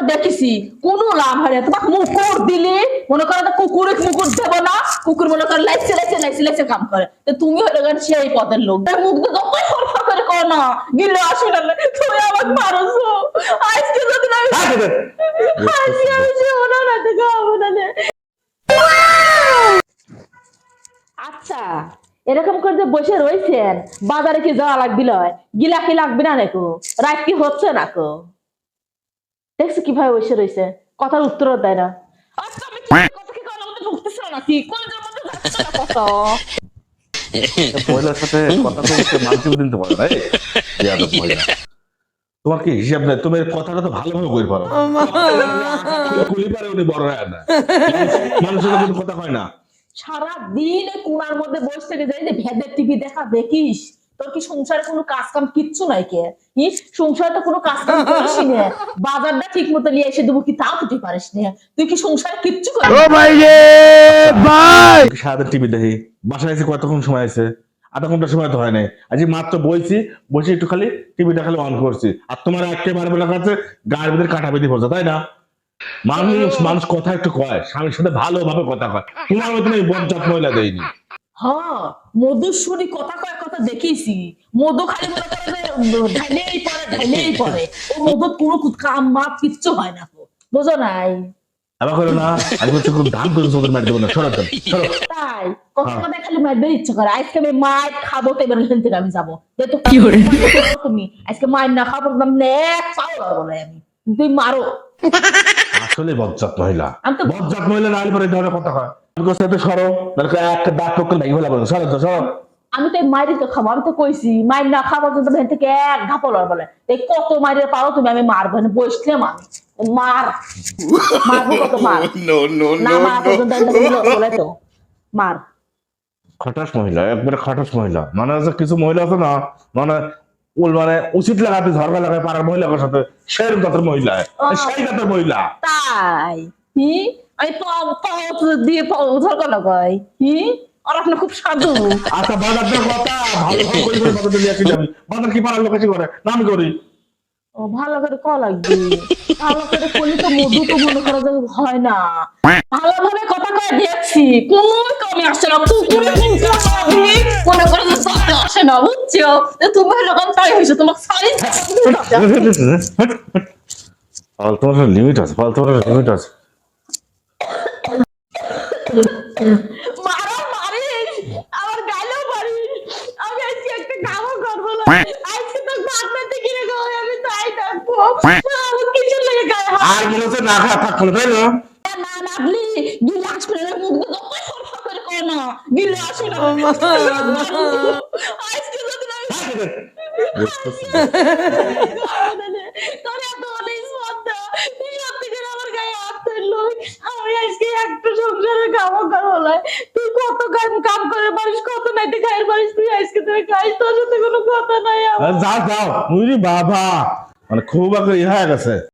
তো দেখেছি। কোনো লাভ হয় না। তোমাকে মুকুর দিলি মনে করো কুকুরে মুকুর দেবো না কুকুর মনে করো লাইছে লাইছে লাইছে লাইছে কাম করে। তো তুমি হলে গেলে সেই পদের লোক? মুখ দিয়ে যতই করে কর না গিলে আসবে না তুমি আমাকে মারছো আজকে যদি না হ্যাঁ, ঠিক আছে। আজকে আমি না তো খাব না আচ্ছা এরকম করে যে বসে রয়েছেন বাজারে কি যাওয়া লাগবি লয়? গিলা কি লাগবে না নাকো রাত কি হচ্ছে নাকো দেখছ কীভাবে বসে রয়েছে? কথার উত্তর দেয় না। আচ্ছা। তোমার কি হিসাব নেই? তুমি কথাটা তো ভালোভাবে কই পারো কুলি পারে উনি বড় হয় না। মানুষের কথা কয় না। সারাদিন এই কোনার মধ্যে বসে থেকে যাই যে ভেদের টিভি দেখা দেখিস। তোর কি সংসারে কোনো কাজ কাম কিচ্ছু নাই কে? ই সংসারে তো কোনো কাজ কাম করিস না। বাজারটা ঠিক মতো নিয়ে এসে দেবো কি তাও তুই পারিস না? তুই কি সংসারে কিচ্ছু করিস না? সারাদিন টিভি দেখি। বাসায় এসে কতক্ষণ সময় আছে? আধা ঘণ্টা সময় তো হয় নাই। আজ মাত্র বইছি বসে একটু খালি টিভিটা খালি অন করছি। আর তোমার একেবারে মনে কাছে গায়ের ভিতরে কাটা বেঁধে পড়ছে তাই না? মানুষ মানুষ কথা একটু কয় স্বামীর সাথে ভালোভাবে কথা কয়। তোমার মতন এই বজ্জাত মহিলা দেয়নি। হ্যাঁ মধুসূরি কথা কয় কথা দেখিছি মধু খালি মনে করে যে ঢাইলেই পরে ঢাইলেই পরে ও মধু কোনো কাম মাপ কিচ্ছু হয় না তো। বুঝো নাই? আবার করো না আজ হচ্ছে খুব ধান করে চোখের মাটি দেবো না সরো তাই কথা হ্যাঁ। কথা খালি মারবার ইচ্ছা করে। আজকে আমি মার খাব তো এবার আমি যাব। যেহেতু তুমি আজকে মায়ের না খাব তুমি এক পাও লড়বো না আমি। তুই মারো। আসলে বজ্জাত মহিলা। আমি তো বজ্জাত মহিলা না হলে পরে ধরনের কথা হয়। আমি তো সরো এক দাঁত টক্কর ভেঙে ফেলা বলো সরো সরো। আমি তো মারি তো খাব আমি তো কইছি মায়ের না খাব তো এখান থেকে এক ঘাপো লড়বো এই কত মারিয়ে পারো তুমি আমি মারবো না বসলাম আমি মার। মারবো কত মার? No, no, না মার পর্যন্ত আমি তোকে বলে তো মার। খটাস মহিলা একবারে খটাস মহিলা। মানে কিছু মহিলা আছে না মানে উল মানে উচিত লাগাতে ঝরগা লাগায় পাড়ার মহিলার সাথে সেই জাতের মহিলা। সেই জাতের মহিলা। তাই? পাও দিয়ে কই? হি আর আপনি খুব সাধু। আচ্ছা কথা ভালো করে করে বাজার দিয়ে আসি বাজার কি করে না আমি করি? ও ভালো করে ক লাগবে। ভালো করে করলে তো মধু তো মনে করা যায় হয় না। ভালোভাবে কথা কয়ে কোনো কমে আসছে না। মনে করে যে সত্যি আসে না বুঝছ? যে তুমি এরকম তাই হয়েছে তোমাকে সারি ফল তোমার লিমিট আছে তোমার লিমিট আছে। মারো মারিস আমার গাইলেও পারিস আমি আজকে একটা কামও করব না। আজকে তো বাদনাতে কিনে গো আমি তাই ডাকবো আমার কিছু লেগে গায়ে আর মনে হচ্ছে না খা থাকল তাই না? না লাগলি গিলে আসবে না মুখ দিয়ে করে কর না গিলে আসবে না। আজকে যদি না তোর এত একটা সংসারে কাম করব তুই কত কাম কাম করে পারিস, কত নাইতে খাইয়ের পারিস, তুই আজকে তুই খাইস তোর সাথে কোনো কথা নাই যাও যাও। বুঝলি বাবা। মানে খুব একটা ইয়ে হয়ে গেছে।